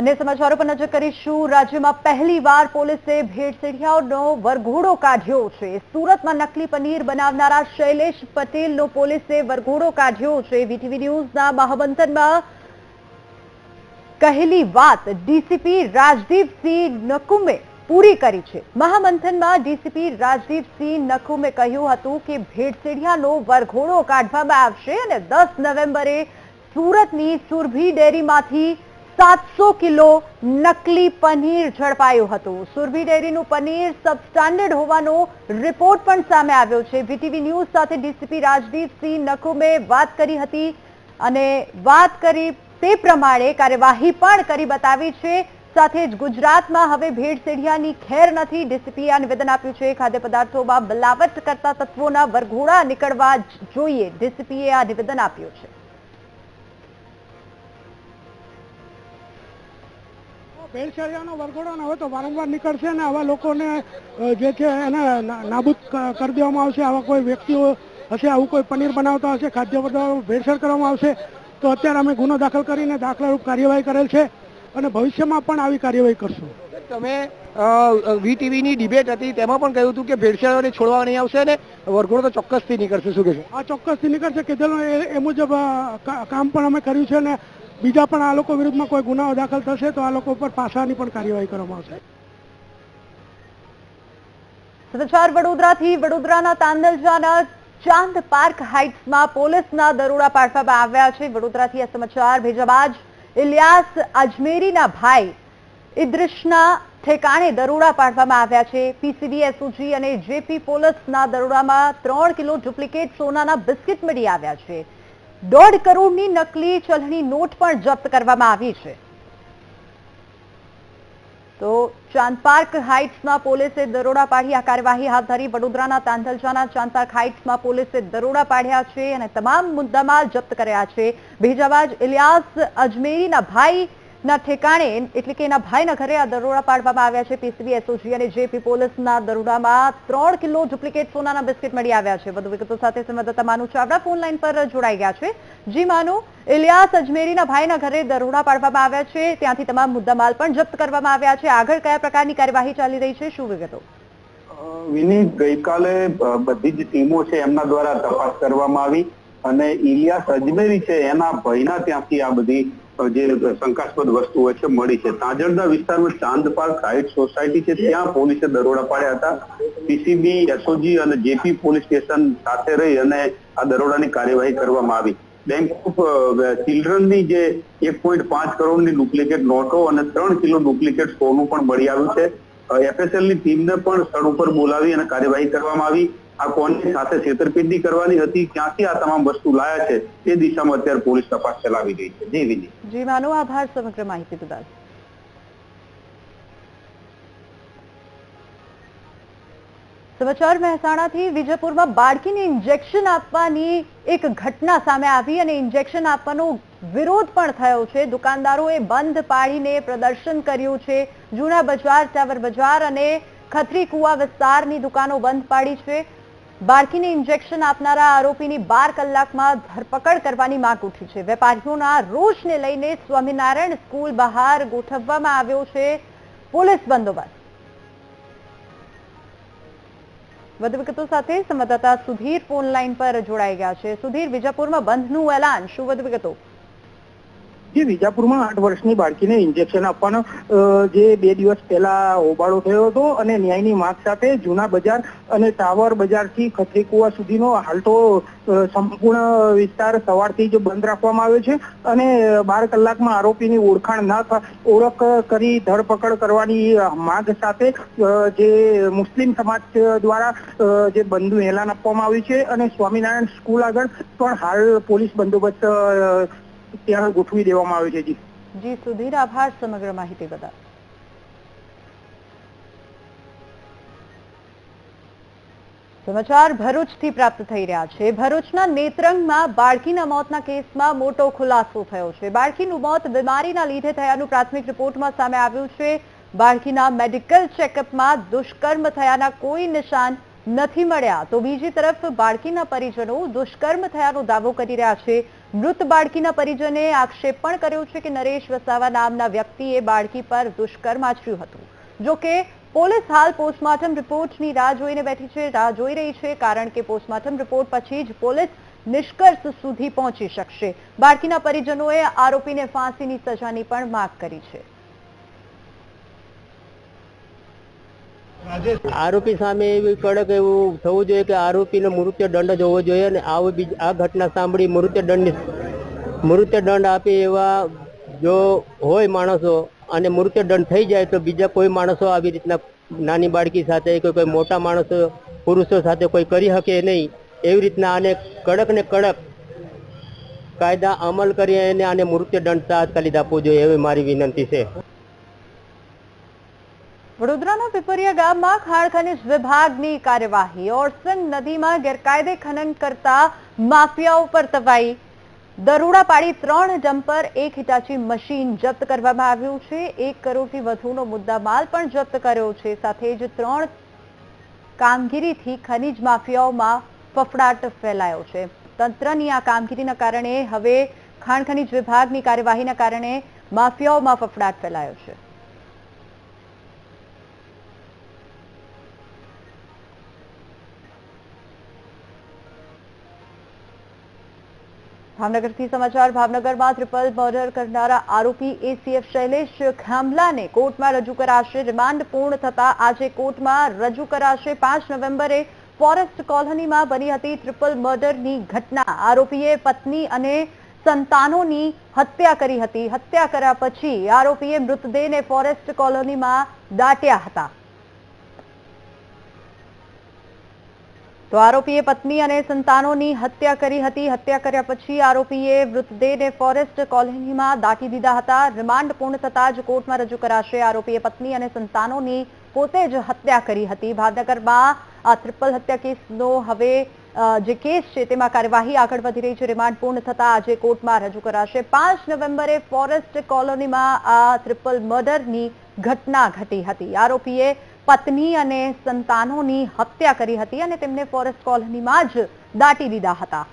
અન્ય સમાચારો પર નજર કરીશું. રાજ્યમાં પહેલીવાર પોલીસે ભેડસેડિયાઓનો વરઘોડો કાઢ્યો છે. સુરતમાં નકલી પનીર બનાવનારા શૈલેષ પટેલનો પોલીસે વરઘોડો કાઢ્યો છે. વીટીવી ન્યૂઝના મહામંથનમાં કહેલી વાત ડીસીપી રાજદીપસિંહ નકુમે પૂરી કરી છે. મહામંથનમાં ડીસીપી રાજદીપસિંહ નકુમે કહ્યું હતું કે ભેડસેડિયાનો વરઘોડો કાઢવામાં આવશે અને દસ નવેમ્બરે સુરતની સુરભી ડેરીમાંથી સાતસો કિલો નકલી પનીર ઝડપાયું હતું. સુરભી ડેરીનું પનીર સબસ્ટાન્ડર્ડ હોવાનો રિપોર્ટ પણ સામે આવ્યો છે. વીટીવી ન્યૂઝ સાથે ડીસીપી રાજદીપસિંહ નકુમે વાત કરી હતી અને વાત કરી તે પ્રમાણે કાર્યવાહી પણ કરી બતાવી છે. સાથે જ ગુજરાતમાં હવે ભેળસેડિયાની ખેર નથી. ડીસીપીએ નિવેદન આપ્યું છે. ખાદ્ય પદાર્થોમાં બલાવટ કરતા તત્વોના વરઘોડા નીકળવા જોઈએ. ડીસીપીએ આ નિવેદન આપ્યું છે. ભેળસેળિયાનો વરઘોડો હવે તો વારંવાર નીકળશે ને આવા લોકોને જે છે એને નાબૂદ કરી દેવામાં આવશે. આવા કોઈ વ્યક્તિઓ હશે આવું કોઈ પનીર બનાવતા હશે ખાદ્ય પદાર્થો ભેળસેળ કરવામાં આવશે તો અત્યારે અમે ગુનો દાખલ કરીને દાખલારૂપ કાર્યવાહી કરેલ છે અને ભવિષ્યમાં પણ આવી કાર્યવાહી કરશું. તમે વીટીવીની ડિબેટ હતી તેમાં પણ કહ્યું હતું કે ભેળસેળોને છોડવા નહીં આવશે ને વરઘોડો તો ચોક્કસથી નીકળશે. શું કહેશો? આ ચોક્કસથી નીકળશે. કીધેલું એ મુજબ કામ પણ અમે કર્યું છે ને બીજા પણ આ લોકો વિરુદ્ધમાં કોઈ ગુનાઓ દાખલ થશે તો આ લોકો ઉપર પાસાની પણ કાર્યવાહી કરવામાં આવશે. ચાંદ પાર્ક હાઇટ્સમાં પોલીસના દરોડા પાડવામાં આવ્યા છે. વડોદરાથી આ સમાચાર, ભેજાબાજ ઇલિયાસ અજમેરીના ભાઈ ઇદ્રિશના ઠેકાણે દરોડા પાડવામાં આવ્યા છે. પીસીબી, એસઓજી અને જેપી પોલીસના દરોડામાં ત્રણ કિલો ડુપ્લિકેટ સોનાના બિસ્કિટ મળી આવ્યા છે. દોઢ કરોડની નકલી ચલણી નોટ પણ જપ્ત કરવામાં આવી છે. તો ચાંદપાર્ક હાઇટ્સમાં પોલીસે દરોડા પાડી, આ કાર્યવાહી હાથ ધરી. વડોદરાના તાંધલજાના ચાંદપાર્ક હાઇટ્સમાં પોલીસે દરોડા પાડ્યા છે અને તમામ મુદ્દામાલ જપ્ત કર્યા છે. ભેજાબાજ ઇલિયાસ અજમેરીના ભાઈના ઠેકાણે, એટલે કે એના ભાઈના ઘરે આ દરોડા પાડવામાં આવ્યા છે પીસીબી એસઓજી અને જેપી પોલીસના દરોડામાં ત્રણ કિલો ડુપ્લિકેટ સોનાના બિસ્કિટ મળી આવ્યા છે. વધુ વિગતો સાથે સંવાદદાતા માનુ ચાવડા ફોન લાઈન પર જોડાઈ ગયા છે. જી માનુ, ઇલિયાસ અજમેરીના ભાઈના ઘરે દરોડા પાડવામાં આવ્યા છે. ત્યાંથી તમામ મુદ્દામાલ પણ જપ્ત કરવામાં આવ્યા છે. આગળ કયા પ્રકારની કાર્યવાહી ચાલી રહી છે? શું વિગતો? ગઈકાલે બધી જ ટીમો છે એમના દ્વારા તપાસ કરવામાં આવી અને ઇલિયાસ અજમેરી છે એના ભાઈના ત્યાંથી આ બધી જે શંકાસ્પદ વસ્તુઓ છે, મળી છે. તાજરદા વિસ્તારમાં ચાંદ પાર્ક સોસાયટી છે. ત્યાં પોલીસે દરોડા પાડ્યા હતા. પીસીબી, એસઓજી અને જેપી પોલીસ સ્ટેશન સાથે રહી અને આ દરોડાની કાર્યવાહી કરવામાં આવી. બેંક ઓફ ચિલ્ડ્રનની જે એક પોઈન્ટ પાંચ કરોડની ડુપ્લિકેટ નોટો અને ત્રણ કિલો ડુપ્લિકેટ સોનું પણ મળી આવ્યું છે. એફએસએલની ટીમને પણ સ્થળ ઉપર બોલાવી અને કાર્યવાહી કરવામાં આવી. આ કોની સાથે છેતરપિંડી કરવાની હતી? ક્યાંથી આ તમામ વસ્તુ લાયા છે? તે દિશામાં અત્યારે પોલીસ તપાસ ચલાવી રહી છે. જી વિની જી, માનો આભાર સમગ્ર માહિતી બદલ. સમાચાર મહેસાણાથી વિજયપુરમાં બાળકીને ઇન્જેક્શન આપવાની એક ઘટના સામે આવી અને ઇન્જેક્શન આપવાનો વિરોધ પણ થયો છે. દુકાનદારોએ બંધ પાડીને પ્રદર્શન કર્યું છે. જૂના બજાર ટાવર બજાર અને ખત્રી કુવા વિસ્તારની દુકાનો બંધ પાડી છે. બાળકીને ઇન્જેક્શન આપનારા આરોપીની બાર કલાકમાં ધરપકડ કરવાની માંગ ઉઠી છે. વેપારીઓના રોષને લઈને સ્વામિનારાયણ સ્કૂલ બહાર ગોઠવવામાં આવ્યો છે પોલીસ બંદોબસ્ત. વધુ વિગતો સાથે સંવાદદાતા સુધીર ફોન લાઈન પર જોડાઈ ગયા છે. સુધીર, વિજાપુરમાં બંધનું એલાન, શું વધુ વિગતો? જે, વિજાપુરમાં આઠ વર્ષની બાળકીને ઇન્જેક્શન આપવાનો જે બે દિવસ પહેલા હોબાળો થયો હતો અને ન્યાયની માંગ સાથે જૂના બજાર અને ટાવર બજારથી ખત્રી કુવા સુધીનો હાલ સંપૂર્ણ વિસ્તાર સવારથી જ બંધ રાખવામાં આવ્યો છે અને બાર કલાકમાં આરોપીની ઓળખાણ ના ઓળખ કરી ધરપકડ કરવાની માંગ સાથે જે મુસ્લિમ સમાજ દ્વારા જે બંધનું એલાન આપવામાં આવ્યું છે અને સ્વામિનારાયણ સ્કૂલ આગળ પણ હાલ પોલીસ બંદોબસ્ત ત્યાં ગોઠવી દેવામાં આવે છે જી. જી, સુધીર આભાર સમગ્ર માહિતી બદલ. સમાચાર ભરૂચથી પ્રાપ્ત થઈ રહ્યા છે. ભરૂચના નેત્રંગમાં બાળકીના મોતના કેસમાં મોટો ખુલાસો થયો છે. બાળકીનું મોત બીમારીના લીધે થયાનું પ્રાથમિક રિપોર્ટમાં સામે આવ્યું છે. બાળકીના મેડિકલ ચેકઅપમાં દુષ્કર્મ થયાના કોઈ નિશાન નથી મળ્યા તો બીજી તરફ બાળકીના પરિજનો દુષ્કર્મ થયાનો દાવો કરી રહ્યા છે. મૃત બાળકીના પરિજને આક્ષેપ પણ કર્યો છે કે નરેશ વસાવા નામના વ્યક્તિએ બાળકી પર દુષ્કર્મ આચર્યું હતું. જોકે પોલીસ હાલ પોસ્ટમોર્ટમ રિપોર્ટની રાહ જોઈને બેઠી છે. રાહ જોઈ રહી છે કારણ કે પોસ્ટમોર્ટમ રિપોર્ટ પછી જ પોલીસ નિષ્કર્ષ સુધી પહોંચી શકશે. બાળકીના પરિજનોએ આરોપીને ફાંસીની સજાની પણ માંગ કરી છે. આરોપી સામે એવી કડક એવું થવું જોઈએ કે આરોપીને મૃત્યુ દંડ જ હોવો જોઈએ અને આવું બીજ આ ઘટના સાંભળી મૃત્યુ દંડની મૃત્યુ દંડ આપે એવા જો હોય માણસો અને મૃત્યુ દંડ થઈ જાય તો બીજા કોઈ માણસો આવી રીતના નાની બાળકી સાથે કે કોઈ મોટા માણસો, પુરુષો સાથે કોઈ કરી શકે નહીં, એવી રીતના આને કડક ને કડક કાયદા અમલ કરી અને આને મૃત્યુ દંડ તાત્કાલિક આપવો જોઈએ એવી મારી વિનંતી છે. વડોદરાના પીપરિયા ગામમાં ખાણ વિભાગની કાર્યવાહી ઓરસંગ નદીમાં ગેરકાયદે ખનન કરતા માફિયાઓ પર તવાઈ. દરોડા પાડી ત્રણ ડમ્પર એક હિટાચી મશીન જપ્ત કરવામાં આવ્યું છે. એક કરોડથી વધુનો મુદ્દામાલ પણ જપ્ત કર્યો છે. સાથે જ ત્રણ કામગીરીથી ખનિજ માફિયાઓમાં ફફડાટ ફેલાયો છે. તંત્રની આ કામગીરીના કારણે હવે ખાણ ખનિજ વિભાગની કાર્યવાહીના કારણે માફિયાઓમાં ફફડાટ ફેલાયો છે. ભાવનગરથી સમાચાર. ભાવનગરમાં ટ્રિપલ મર્ડર કરનારા આરોપી એસીએફ શૈલેષ ખાંભલાને કોર્ટમાં રજૂ કરાશે. રિમાન્ડ પૂર્ણ થતા આજે કોર્ટમાં રજૂ કરાશે. પાંચ નવેમ્બરે ફોરેસ્ટ કોલોનીમાં બની હતી ટ્રિપલ મર્ડરની ઘટના. આરોપીએ પત્ની અને સંતાનોની હત્યા કરી હતી. હત્યા કર્યા પછી આરોપીએ મૃતદેહને ફોરેસ્ટ કોલોનીમાં દાટ્યા હતા. તો આરોપીએ પત્ની અને સંતાનોની હત્યા કરી હતી. હત્યા કર્યા પછી આરોપીએ મૃતદેહને ફોરેસ્ટ કોલોનીમાં દાટી દીધા હતા. રિમાન્ડ પૂર્ણ થતા જ કોર્ટમાં રજૂ કરાશે. આરોપીએ પત્ની અને સંતાનોની પોતે જ હત્યા કરી હતી. ભાવનગરમાં આ ટ્રિપલ હત્યા કેસનો હવે જે કેસ છે તેમાં કાર્યવાહી આગળ વધી રહી છે. રિમાન્ડ પૂર્ણ થતા આજે કોર્ટમાં રજૂ કરાશે. પાંચ નવેમ્બરે ફોરેસ્ટ કોલોનીમાં આ ટ્રિપલ મર્ડરની ઘટના ઘટી હતી. આરોપીએ પત્ની અને સંતાનોની હત્યા કરી હતી અને તેમને ફોરેસ્ટ કોલોનીમાં જ દાટી દીધા હતા.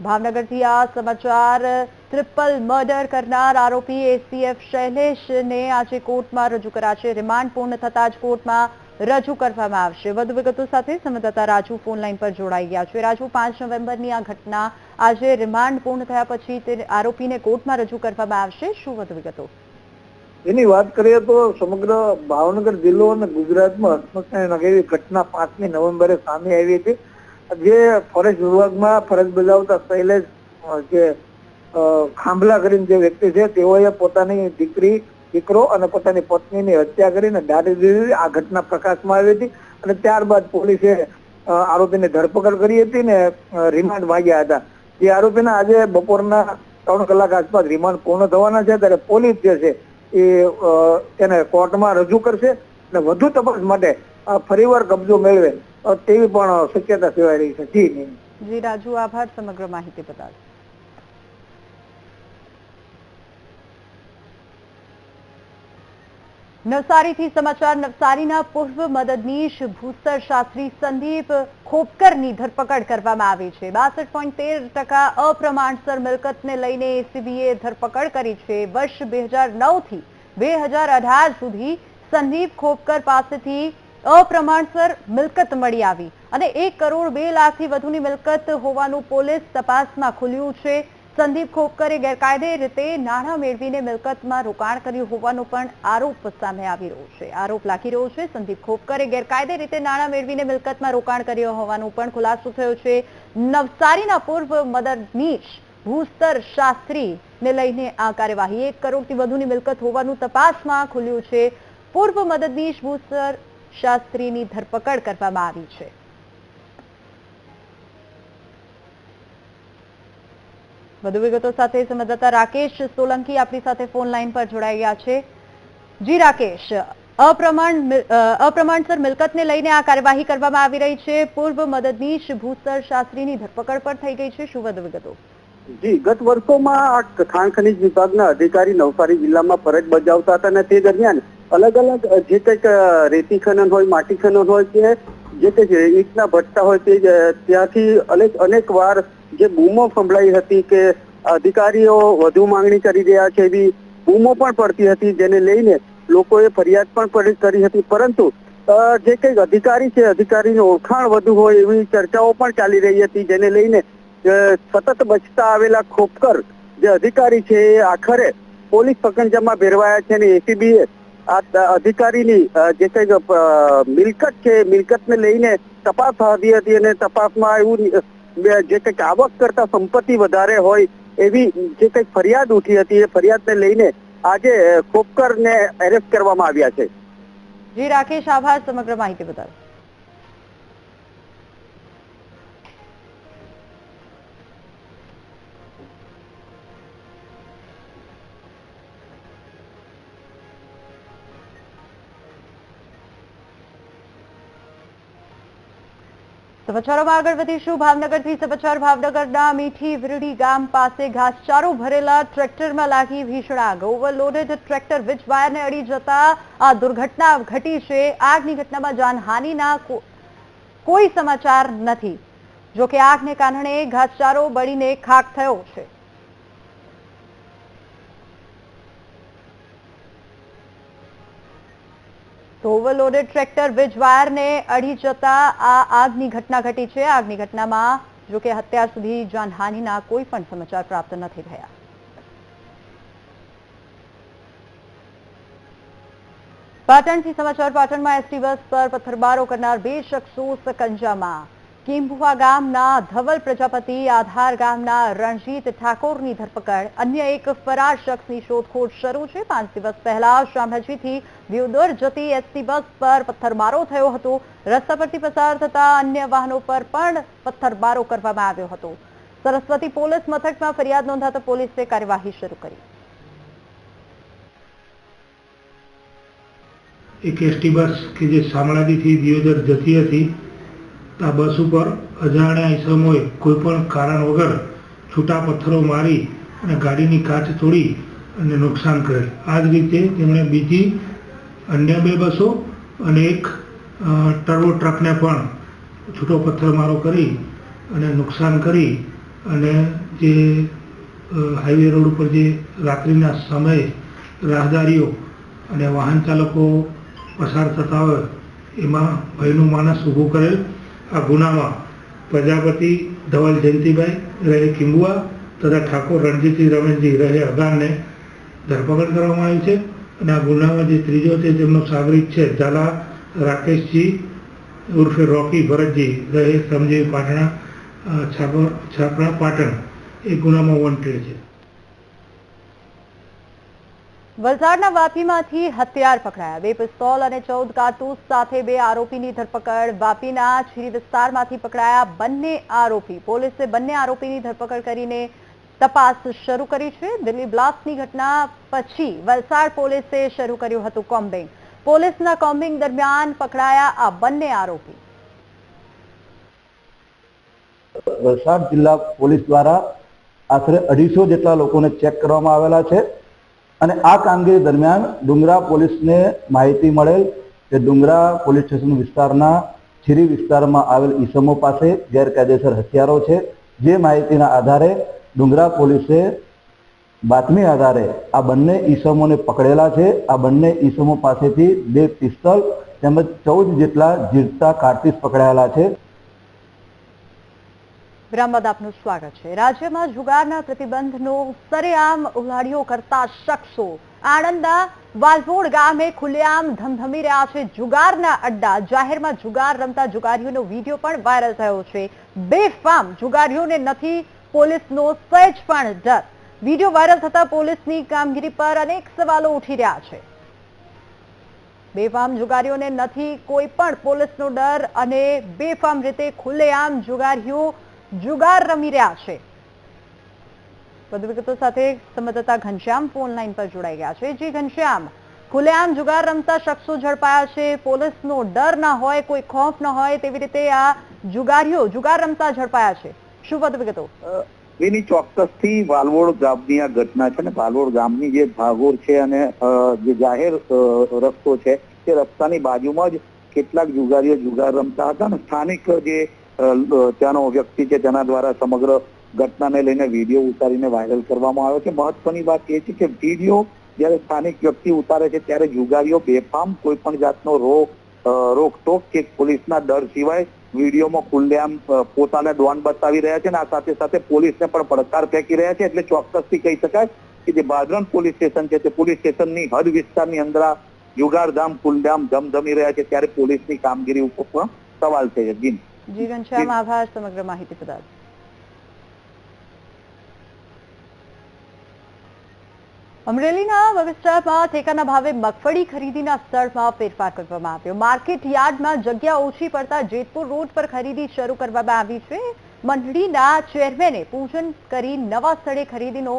ભાવનગરથી આ સમાચાર ટ્રિપલ મર્ડર કરનાર આરોપી એસીએફ શૈલેષને આજે કોર્ટમાં રજૂ કરાશે. રિમાન્ડ પૂર્ણ થતા જ કોર્ટમાં રજૂ કરવામાં આવશે. વધુ વિગતો સાથે સંવાદદાતા રાજુ ફોન લાઈન પર જોડાઈ ગયા છે. રાજુ, પાંચ નવેમ્બરની આ ઘટના આજે રિમાન્ડ પૂર્ણ થયા પછી તે આરોપીને કોર્ટમાં રજૂ કરવામાં આવશે. શું વધુ વિગતો? એની વાત કરીએ તો સમગ્ર ભાવનગર જિલ્લો અને ગુજરાતમાં હસમુખનારાયણ એવી ઘટના પાંચમી નવેમ્બરે સામે આવી હતી. જે ફોરેસ્ટ વિભાગમાં ફરજ બજાવતા શૈલેષ જે ખાંભલા કરીને જે વ્યક્તિ છે, તેઓએ પોતાની દીકરી દીકરો અને પોતાની પત્નીની હત્યા કરીને દાટી આ ઘટના પ્રકાશમાં આવી હતી અને ત્યારબાદ પોલીસે આરોપીને ધરપકડ કરી હતી ને રિમાન્ડ માંગ્યા હતા. જે આરોપીના આજે બપોરના ત્રણ કલાક આસપાસ રિમાન્ડ પૂર્ણ થવાના છે, ત્યારે પોલીસ જે છે એ એને તેને કોર્ટમાં રજૂ કરશે અને વધુ તપાસ માટે ફરીવાર કબજો મેળવે. તેવી પણ શક્યતા સેવાઈ રહી છે. જી જી. રાજુ, આભાર. સમગ્ર માહિતી બદલ નવસારીથી સમાચાર. નવસારીના પૂર્વ મદદનીશ ભૂસર શાસ્ત્રી સંદીપ ખોપકરની ધરપકડ કરવામાં આવી છે. બાસઠ પોઈન્ટ તેર ટકા અપ્રમાણસર મિલકતને લઈને એસીબીએ ધરપકડ કરી છે. વર્ષ બે હજાર નવથી બે હજાર અઢાર સુધી સંદીપ ખોપકર પાસેથી અપ્રમાણસર મિલકત મળી આવી અને એક કરોડ બે લાખથી વધુની મિલકત હોવાનું પોલીસ તપાસમાં ખુલ્યું છે. સંદીપ ખોપકરે ગેરકાયદે રીતે નાણાં મેળવીને મિલકતમાં રોકાણ કર્યું હોવાનો પણ આરોપ સામે આવી રહ્યો છે. આરોપ લાગી રહ્યો છે, સંદીપ ખોપકરે ગેરકાયદે રીતે નાણાં મેળવીને મિલકતમાં રોકાણ કર્યું હોવાનું પણ ખુલાસો થયો છે. નવસારીના પૂર્વ મદદનીશ ભૂસ્તર શાસ્ત્રીને લઈને આ કાર્યવાહી એક કરોડથી વધુની મિલકત હોવાનું તપાસમાં ખુલ્યું છે. પૂર્વ મદદનીશ ભૂસ્તર શાસ્ત્રીની ધરપકડ કરવામાં આવી છે. વધુ વિગતો સાથે સંવાદદાતા રાકેશ સોલંકી આપણી સાથે ફોન લાઈન પર જોડાઈ છે. જી રાકેશ, અપ્રમાણ અપ્રમાણસર મિલકતને લઈને આ કાર્યવાહી કરવામાં આવી રહી છે. પૂર્વ મદદનીશ ભૂસર શાસ્ત્રીની ધરપકડ પણ થઈ ગઈ છે. શું વધુ વિગતો? જી, ગત વર્ષોમાં આ ખાણ ખનીજ વિભાગના અધિકારી નવસારી જિલ્લામાં ફરજ બજાવતા હતા અને તે દરમિયાન અલગ અલગ જે કંઈક રેતી ખનન હોય, માટી ખનન હોય કે જે કંઈક ઈંટના ભટ્ટા હોય તે ત્યાંથી અનેક અનેક વાર જે બૂમો સંભળાઈ હતી કે અધિકારીઓ વધુ માંગણી કરી રહ્યા છે એવી બૂમો પણ પડતી હતી, જેને લઈને લોકોએ ફરિયાદ પણ કરી- હતી. પરંતુ જે કંઈક અધિકારી છે, અધિકારીની ઓળખાણ વધુ હોય એવી ચર્ચાઓ પણ ચાલી રહી હતી, જેને લઈને સતત બચતા આવેલા ખોપકર જે અધિકારી છે એ આખરે પોલીસ પકંજામાં ભેરવાયા છે અને એસીબીએ આ અધિકારીની જે કંઈક મિલકત છે મિલકતને લઈને તપાસ હાથ હતી અને તપાસમાં એવું જે કંઈક આવક કરતા સંપત્તિ વધારે હોય એવી જે કંઈક ફરિયાદ ઉઠી હતી, એ ફરિયાદને લઈને આજે ખોપકરને એરેસ્ટ કરવામાં આવ્યા છે. જી, રાકેશ, આભાર. સમગ્ર માહિતી બદલ સમાચારોમાં આગળ વધીશું. ભાવનગરથી સમાચાર. ભાવનગરના મીઠી વિરડી ગામ પાસે ઘાસચારો ભરેલા ટ્રેક્ટરમાં લાગી ભીષણ આગ. ઓવરલોડેડ ટ્રેક્ટર વીજ વાયરને અડી જતા આ દુર્ઘટના ઘટી છે. આગની ઘટનામાં જાનહાનિના કોઈ સમાચાર નથી. જોકે આગને કારણે ઘાસચારો બળીને ખાક થયો છે. ઓવરલોડેડ ટ્રેક્ટર વીજ વાયરને અડી જતા આ આગની ઘટના ઘટી છે. આગની ઘટનામાં જોકે અત્યાર સુધી જાનહાનિના કોઈ પણ સમાચાર પ્રાપ્ત નથી થયા. પાટણથી સમાચાર પાટણમાં એસટી બસ પર પથ્થરબારો કરનાર બે શખ્સો સકંજામાં. કિંભુવા ગામના ધવલ પ્રજાપતિ, આધાર ગામના રણજીત ઠાકોરની ધરપકડ. અન્ય એક ફરાર શખ્સની શોધખોળ શરૂ છે. પાંચ દિવસ પહેલા શામળાજીથી દિયોદર જતી એસટી બસ પર પથ્થરમારો થયો હતો. રસ્તા પરથી પસાર થતા અન્ય વાહનો પર પણ પથ્થરમારો કરવામાં આવ્યો હતો. સરસ્વતી પોલીસ મથકમાં ફરિયાદ નોંધાતા પોલીસે કાર્યવાહી શરૂ કરી. એક એસટી બસ કે જે શામળાજીથી દિયોદર જતી હતી આ બસ ઉપર અજાણ્યા ઈસમોએ કોઈ પણ કારણ વગર છૂટા પથ્થરો મારી અને ગાડીની કાચ તોડી અને નુકસાન કરેલ. આ જ રીતે તેમણે બીજી અન્ય બે બસો અને એક ટર્બો ટ્રકને પણ છૂટો પથ્થરમારો કરી અને નુકસાન કરી અને જે હાઈવે રોડ ઉપર જે રાત્રિના સમયે રાહદારીઓ અને વાહન ચાલકો પસાર થતા હોય, એમાં ભયનું માનસ ઊભું કરેલ. આ ગુનામાં પ્રજાપતિ ધવલ જયંતિભાઈ રહે કિંબુઆ તથા ઠાકોર રણજીતસિંહ રમેશજી રહે અગારને ધરપકડ કરવામાં આવી છે અને આ ગુનામાં જે ત્રીજો છે તેમનો સાગરિક છે ઝાલા રાકેશજી ઉર્ફે રોકી ભરતજી રહે સમજી પાટણા છાપરા પાટણ. એ ગુનામાં વોન્ટેડ છે. વલસાડના વાપીમાંથી હથિયાર પકડાયા. બે પિસ્તોલ અને ચૌદ કારતૂસ સાથે બે આરોપીની ધરપકડ વાપીના છીરી વિસ્તારમાંથી પકડાયા બંને આરોપી. પોલીસે બંને આરોપીની ધરપકડ કરીને તપાસ શરૂ કરી છે. દિલ્હી બ્લાસ્ટની ઘટના પછી વલસાડ પોલીસે શરૂ કર્યું હતું કોમ્બિંગ. પોલીસના કોમ્બિંગ દરમિયાન પકડાયા આ બંને આરોપી. વલસાડ જિલ્લા પોલીસ દ્વારા આશરે અઢીસો જેટલા લોકોને ચેક કરવામાં આવેલા છે. અને આ કામગીરી દરમિયાન ડુંગરા પોલીસને માહિતી મળેલ કે ડુંગરા પોલીસ સ્ટેશન વિસ્તારના છીરી વિસ્તારમાં આવેલ ઈસમો પાસે ગેરકાયદેસર હથિયારો છે. જે માહિતીના આધારે ડુંગરા પોલીસે બાતમી આધારે આ બંને ઈસમોને પકડેલા છે. આ બંને ઈસમો પાસેથી બે પિસ્તોલ તેમજ ચૌદ જેટલા જીરતા કારતીસ પકડાયેલા છે. વિરામ બાદ આપનું સ્વાગત છે. રાજ્યમાં જુગારના પ્રતિબંધનો સરેઆમ ઉલાડીઓ કરતા શખ્સો આણંદના વાલપોડ ગામે ખુલ્લેઆમ ધમધમી રહ્યા છે. જુગારના અડ્ડા, જાહેરમાં જુગાર રમતા જુગારીઓનો વીડિયો પણ વાયરલ થયો છે. બેફામ જુગારીઓને નથી, પોલીસનો સહેજ પણ ડર. વીડિયો વાયરલ થતા પોલીસની કામગીરી પર અનેક સવાલો ઉઠી રહ્યા છે. બેફામ જુગારીઓને નથી, કોઈ પણ પોલીસનો ડર અને બેફામ રીતે ખુલ્લેઆમ જુગારીઓ જુગાર રમી રહ્યા છે. વધુ વિગતો સાથે સંવાદદાતા ઘનશ્યામ ફોન લાઈન પર જોડાઈ ગયા છે. જી ઘનશ્યામ, ખુલેઆમ જુગાર રમતા શખ્સો ઝડપાયા છે. પોલીસનો ડર ના હોય, કોઈ ખોફ ન હોય, તેવી રીતે આ જુગારીઓ જુગાર રમતા ઝડપાયા છે. શું વધુ વિગતો? એની ચોક્કસથી વાલવોડ ગામની આ ઘટના છે ને, વાલવોડ ગામની જે ભાગોળ છે અને જે જાહેર રસ્તો છે, તે રસ્તાની બાજુમાં જ કેટલાક જુગારીઓ જુગાર રમતા હતા અને સ્થાનિક જે ત્યાંનો વ્યક્તિ કે તેના દ્વારા સમગ્ર ઘટનાને લઈને વીડિયો ઉતારીને વાયરલ કરવામાં આવ્યો છે. મહત્વની વાત એ છે કે વીડિયો જ્યારે સ્થાનિક વ્યક્તિ ઉતારે છે ત્યારે જુગારીઓ, બેફામ કોઈ પણ જાતનો રોકટોક કે પોલીસના ડર સિવાય વિડીયોમાં ખુલ્લેઆમ પોતાને ડોન બતાવી રહ્યા છે અને આ સાથે સાથે પોલીસને પણ પડકાર ફેંકી રહ્યા છે. એટલે ચોક્કસથી કહી શકાય કે જે બાદરન પોલીસ સ્ટેશન છે તે પોલીસ સ્ટેશનની હદ વિસ્તારની અંદર જુગારધામ, ખુલ્લેઆમ ધમધમી રહ્યા છે ત્યારે પોલીસની કામગીરી ઉપર પણ સવાલ છે. જીન જી ઘનશ્યામ આભાર સમગ્ર માહિતી બદલ અમરેલીના બગસરામાં ઠેકાના ભાવે મગફળી ખરીદીના સ્થળમાં ફેરફાર કરવામાં આવ્યો. માર્કેટ યાર્ડમાં જગ્યા ઓછી પડતા જેતપુર રોડ પર ખરીદી શરૂ કરવામાં આવી છે. મંડળીના ચેરમેને પૂજન કરી નવા સ્થળે ખરીદીનો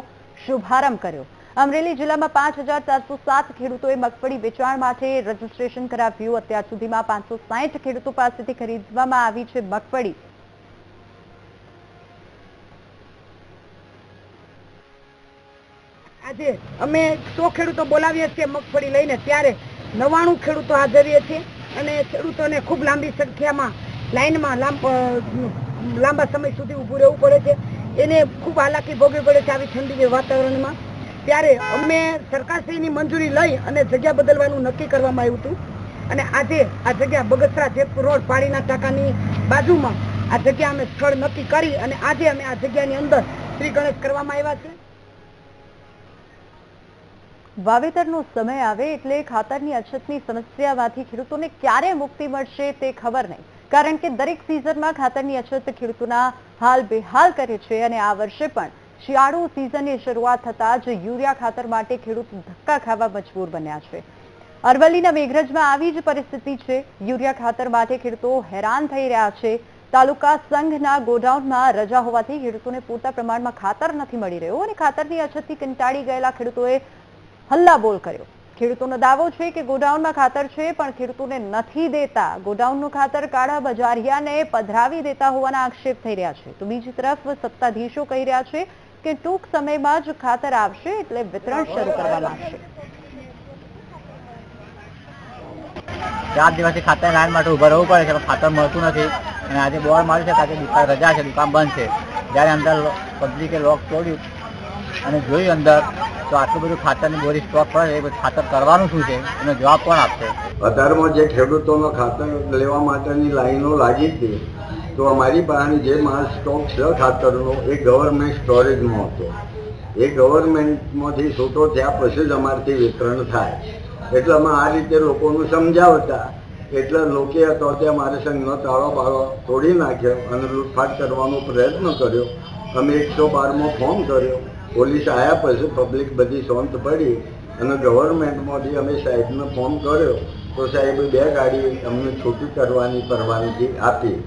શુભારંભ કર્યો. અમરેલી જિલ્લામાં પાંચ હજાર ચારસો સાત ખેડૂતોએ મગફળી વેચાણ માટે રજીસ્ટ્રેશન કરાવ્યું. અત્યાર સુધીમાં પાંચસો સાહીઠ ખેડૂતો પાસેથી ખરીદવામાં આવી છે મગફળી. આજે અમે સો ખેડૂતો બોલાવીએ છીએ મગફળી લઈને. ત્યારે નવાણું ખેડૂતો હાજરીએ છીએ અને ખેડૂતોને ખૂબ લાંબી સંખ્યામાં લાઇનમાં લાંબ- સમય સુધી ઊભું રહેવું પડે છે. એને ખૂબ હાલાકી ભોગવી પડે છે આવી ઠંડી વાતાવરણમાં. ત્યારે અમે સરકારશ્રીની મંજૂરી લઈ અને જગ્યા બદલવાનું નક્કી કરવામાં આવ્યું હતું. અને આજે આ જગ્યા બગસરા જેતપુર રોડ પાડીના ટાંકાની બાજુમાં આ જગ્યા અમે સ્થળ નક્કી કરી અને આજે અમે આ જગ્યાની અંદર શ્રી ગણેશ કરવામાં આવ્યા છે. વાવેતરનો સમય આવે એટલે ખાતરની અછતની સમસ્યામાંથી ખેડૂતોને ક્યારે મુક્તિ મળશે તે ખબર નહીં. કારણ કે દરેક સિઝનમાં ખાતરની અછત ખેડૂતોના હાલ બેહાલ કરે છે અને આ વર્ષે પણ શિયાળુ સિઝનની શરૂઆત થતાં જ યુરિયા ખાતર માટે ખેડૂત ધક્કા ખાવા મજબૂર બન્યા છે. અરવલ્લીના મેઘરજમાં આવી જ પરિસ્થિતિ છે. યુરિયા ખાતર માટે ખેડૂતો હેરાન થઈ રહ્યા છે. તાલુકા સંઘના ગોડાઉનમાં રજા હોવાથી ખેડૂતોને પૂરતા પ્રમાણમાં ખાતર નથી મળી રહ્યું અને ખાતરની અછતથી કંટાળી ગયેલા ખેડૂતોએ હલ્લાબોલ કર્યો. ખેડૂતોનો દાવો છે કે ગોડાઉનમાં ખાતર છે, પણ ખેડૂતોને નથી દેતા. ગોડાઉનનું ખાતર કાળા બજારિયાને પધરાવી દેતા હોવાના આક્ષેપ થઈ રહ્યા છે. તો બીજી તરફ સત્તાધીશો કહી રહ્યા છે કે ટૂંક સમયમાં જ ખાતર આવશે એટલે વિતરણ શરૂ કરવામાં આવશે. ચાર દિવસથી ખાતર લાઈન માટે ઊભા રહેવું પડે છે ખાતર મળતું નથી. અને આજે બોર્ડ માર્યું છે કે રજા છે, દુકાન બંધ છે. જ્યારે અંદર પબ્લિકે લોક તોડ્યું અને જોયું અંદર, તો આટલું બધું ખાતરની બોરી સ્ટોક પડે એ ખાતર કરવાનું શું છે? એનો જવાબ પણ આપશે? અત્યારમાં જે ખેડૂતોનો ખાતર લેવા માટેની લાઈનો લાગી હતી, તો અમારી પાસે જે માલ સ્ટોક છે ખાતરનો, એ ગવર્મેન્ટ સ્ટોરેજમાં હતો. એ ગવર્મેન્ટમાંથી છૂટો થયા પછી જ અમારથી વિતરણ થાય. એટલે અમે આ રીતે લોકોનું સમજાવતા, એટલે લોકે હતો તે અમારે સંઘનો તાળો બાળો તોડી નાખ્યો અને લૂંટફાટ કરવાનો પ્રયત્ન કર્યો. અમે એકસો બારમો ફોર્મ કર્યો. પોલીસ આવ્યા પછી પબ્લિક બધી શાંત પડી અને ગવર્મેન્ટમાંથી અમે સાહેબને ફોન કર્યો. તો સાહેબે બે ગાડી અમને છૂટી કરવાની પરવાનગી આપી.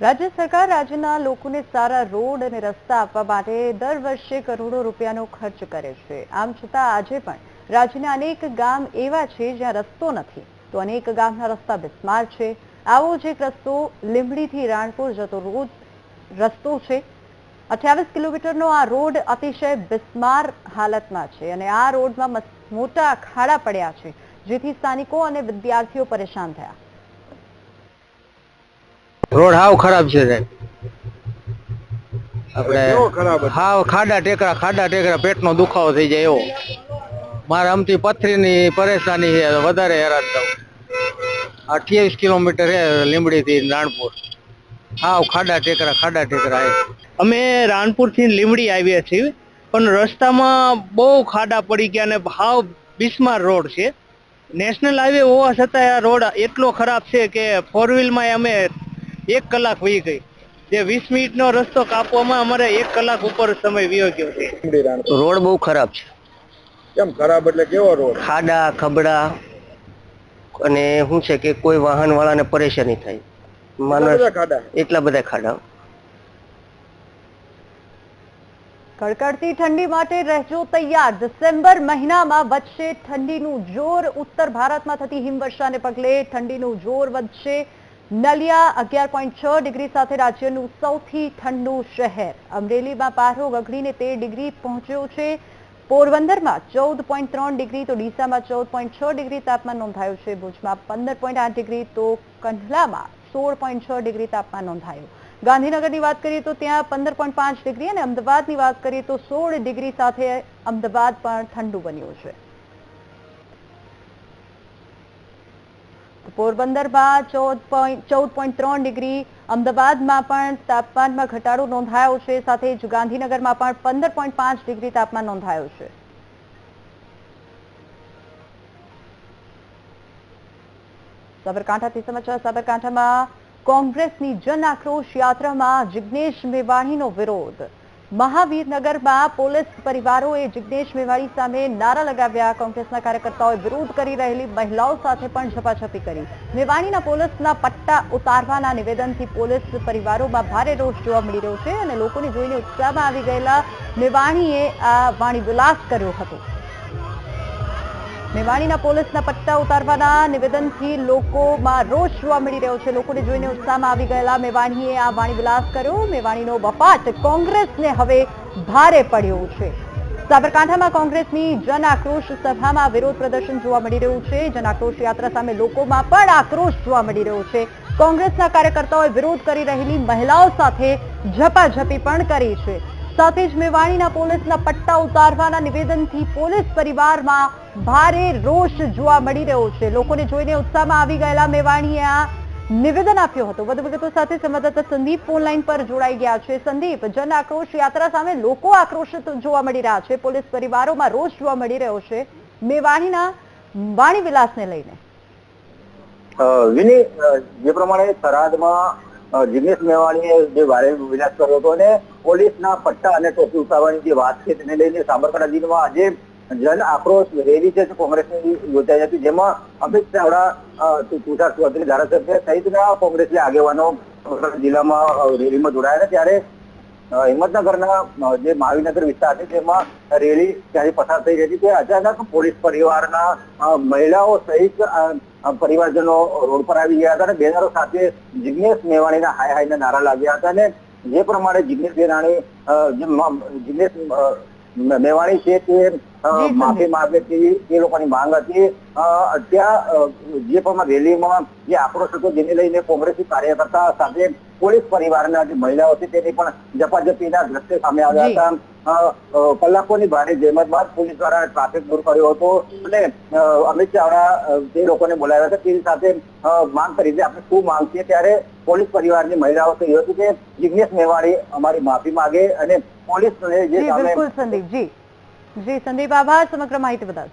રાજ્ય સરકાર રાજ્યના લોકોને સારા રોડ અને રસ્તા આપવા માટે દર વર્ષે કરોડો રૂપિયાનો ખર્ચ કરે છે. આમ છતાં આજે પણ રાજ્યના અનેક ગામ એવા છે જ્યાં રસ્તો નથી. તો અનેક ગામના રસ્તા બિસ્માર છે. આવો જ એક રસ્તો લીંબડીથી રાણપુર જતો રોડ રસ્તો છે. અઠ્યાવીસ કિલોમીટરનો આ રોડ અતિશય બિસ્માર હાલતમાં છે અને આ રોડમાં મોટા ખાડા પડ્યા છે જેથી સ્થાનિકો અને વિદ્યાર્થીઓ પરેશાન થયા. રોડ હાવ ખરાબ છે સાહેબ. આપણે હાવ ખાડા ટેકરા ખાડા ટેકરા પેટનો દુખાવો થઈ જાય એવો. મારે આમથી પથરીની પરેશાની છે વધારે હેરાન થાવ અઠ્યાવીસ કિલોમીટર છે લીમડીથી રાણપુર હાવ ખાડા ટેકરા ખાડા ટેકરા અમે રાણપુરથી લીમડી આવીએ છીએ પણ રસ્તામાં બહુ ખાડા પડી ગયા અને ભાવ બિસ્માર રોડ છે. નેશનલ હાઈવે હોવા છતાં આ રોડ એટલો ખરાબ છે કે ફોર વ્હીલમાં અમે એક કલાક વહી ગઈ. જે વીસ મિનિટનો રસ્તો કાપવામાં અમારે એક કલાક ઉપર સમય વયો ગયો છે. રોડ બહુ ખરાબ છે. કેમ ખરાબ એટલે કેવો રોડ? ખાડા ખબડા અને શું છે કે કોઈ વાહન વાળાને પરેશાની થાય. માણસ એટલા બધા ખાડા. કડકડતી ઠંડી માટે રહેજો તૈયાર. ડિસેમ્બર મહિનામાં વધશે ઠંડીનું જોર. ઉત્તર ભારતમાં થતી હિમવર્ષાને પગલે ઠંડીનું જોર વધશે. નલિયા અગિયાર પોઈન્ટ છ ડિગ્રી સાથે રાજ્યનું સૌથી ઠંડુ શહેર. અમરેલીમાં પારો ગગડીને તેર ડિગ્રી પહોંચ્યો છે. પોરબંદરમાં ચૌદ પોઈન્ટ ત્રણ ડિગ્રી તો ડીસામાં ચૌદ પોઈન્ટ છ ડિગ્રી તાપમાન નોંધાયું છે. ભુજમાં પંદર પોઈન્ટ આઠ ડિગ્રી તો કંડલામાં સોળ પોઈન્ટ છ ડિગ્રી તાપમાન નોંધાયું. ગાંધીનગરની વાત કરીએ તો ત્યાં પંદર પોઈન્ટ પાંચ ડિગ્રી અને અમદાવાદની વાત કરીએ તો સોળ ડિગ્રી સાથે અમદાવાદ પણ ઠંડુ બન્યું છે. પોરબંદરમાં ચૌદ પોઈન્ટ ચૌદ પોઈન્ટ ત્રણ ડિગ્રી, અમદાવાદમાં પણ તાપમાનમાં ઘટાડો નોંધાયો છે. સાથે જ ગાંધીનગરમાં પણ પંદર પોઈન્ટ પાંચ ડિગ્રી તાપમાન નોંધાયું છે. સાબરકાંઠાથી સમાચાર. સાબરકાંઠામાં કોંગ્રેસની જન આક્રોશ યાત્રામાં જિગ્નેશ મેવાણીનો વિરોધ. મહાવીરનગરમાં પોલીસ પરિવારોએ જિગ્નેશ મેવાણી સામે નારા લગાવ્યા. કોંગ્રેસના કાર્યકર્તાઓએ વિરોધ કરી રહેલી મહિલાઓ સાથે પણ ઝપાઝપી કરી. મેવાણીના પોલીસના પટ્ટા ઉતારવાના નિવેદનથી પોલીસ પરિવારોમાં ભારે રોષ જોવા મળી રહ્યો છે અને લોકોને જોઈને ઉત્સાહમાં આવી ગયેલા મેવાણીએ આ વાણી વિલાસ કર્યો હતો. મેવાણીના પોલીસના પટ્ટા ઉતારવાના નિવેદનથી લોકોમાં રોષ જોવા મળી રહ્યો છે. લોકોને જોઈને ઉત્સાહમાં આવી ગયેલા મેવાણીએ આ વાણી વિલાસ કર્યો. મેવાણીનો વપાટ કોંગ્રેસને હવે ભારે પડ્યો છે. સાબરકાંઠામાં કોંગ્રેસની જન આક્રોશ સભામાં વિરોધ પ્રદર્શન જોવા મળી રહ્યું છે. જન આક્રોશ યાત્રા સામે લોકોમાં પણ આક્રોશ જોવા મળી રહ્યો છે. કોંગ્રેસના કાર્યકર્તાઓએ વિરોધ કરી રહેલી મહિલાઓ સાથે ઝપાઝપી પણ કરી છે. સાથે જ મેવાણીના પોલીસના પટ્ટા ઉતારવાના નિવેદનથી પોલીસ પરિવારમાં ભારે રોષ જોવા મળી રહ્યો છે. લોકોને જોઈને ઉત્સાહમાં આવી ગયેલા મેવાણીએ આ નિવેદન આપ્યું હતું. વધુ વિગતો સાથે સંવાદદાતા સંદીપ ફોનલાઈન પર જોડાઈ ગયા છે. સંદીપ, જન આક્રોશ યાત્રા સામે લોકો આક્રોશિત જોવા મળી રહ્યા છે. પોલીસ પરિવારોમાં રોષ જોવા મળી રહ્યો છે મેવાણીના વાણી વિલાસને લઈને. વિની જે પ્રમાણે થરાદમાં જિગ્નેશ મેવાણીએ જે વાયરલ વિનાશ કર્યો હતો અને પોલીસના પટ્ટા અને ટોપી ઉતારવાની જે વાત છે તેને લઈને સાબરકાંઠા જિલ્લામાં આજે જન આક્રોશ રેલી છે કોંગ્રેસની યોજાઈ હતી, જેમાં અમિત ચાવડા તુષાર ચૌધરી ધારાસભ્ય સહિતના કોંગ્રેસના આગેવાનો જિલ્લામાં રેલીમાં જોડાયા ત્યારે હિંમતનગરના જે મહાવીનગર વિસ્તાર છે તેમાં રેલી ત્યાંથી પસાર થઈ રહી હતી. તે અચાનક પોલીસ પરિવારના મહિલાઓ સહિત પરિવારજનો રોડ પર આવી ગયા હતા અને બેનરો સાથે જિગ્નેશ મેવાણીના હાય હાયના નારા લાગ્યા હતા અને જે પ્રમાણે જિગ્નેશ મેવાણી જિગ્નેશ મેવાણી છે તે. માફી માગે તેવી તે લોકોની માંગ હતી. ત્યાં જે પણ રેલીમાં જે આક્રોશ હતો જેને લઈને કોંગ્રેસી કાર્યકર્તા સાથે પોલીસ પરિવારના જે મહિલાઓ છે તેની પણ જપાજપીના દ્રશ્ય સામે આવ્યા હતા. કલાકોની ભારે જહેમત બાદ પોલીસ દ્વારા ટ્રાફિક દૂર કર્યો હતો અને અમિત ચાવડા જે લોકોને બોલાવ્યા હતા તેની સાથે માંગ કરી હતી. આપણે શું માંગ છે ત્યારે પોલીસ પરિવારની મહિલાઓ કહ્યું હતું કે જિગ્નેશ મેવાણી અમારી માફી માંગે અને પોલીસ જે જી બિલકુલ સંદીપ. જી. જી સંદીપ આભાર. સમગ્ર માહિતી બદલ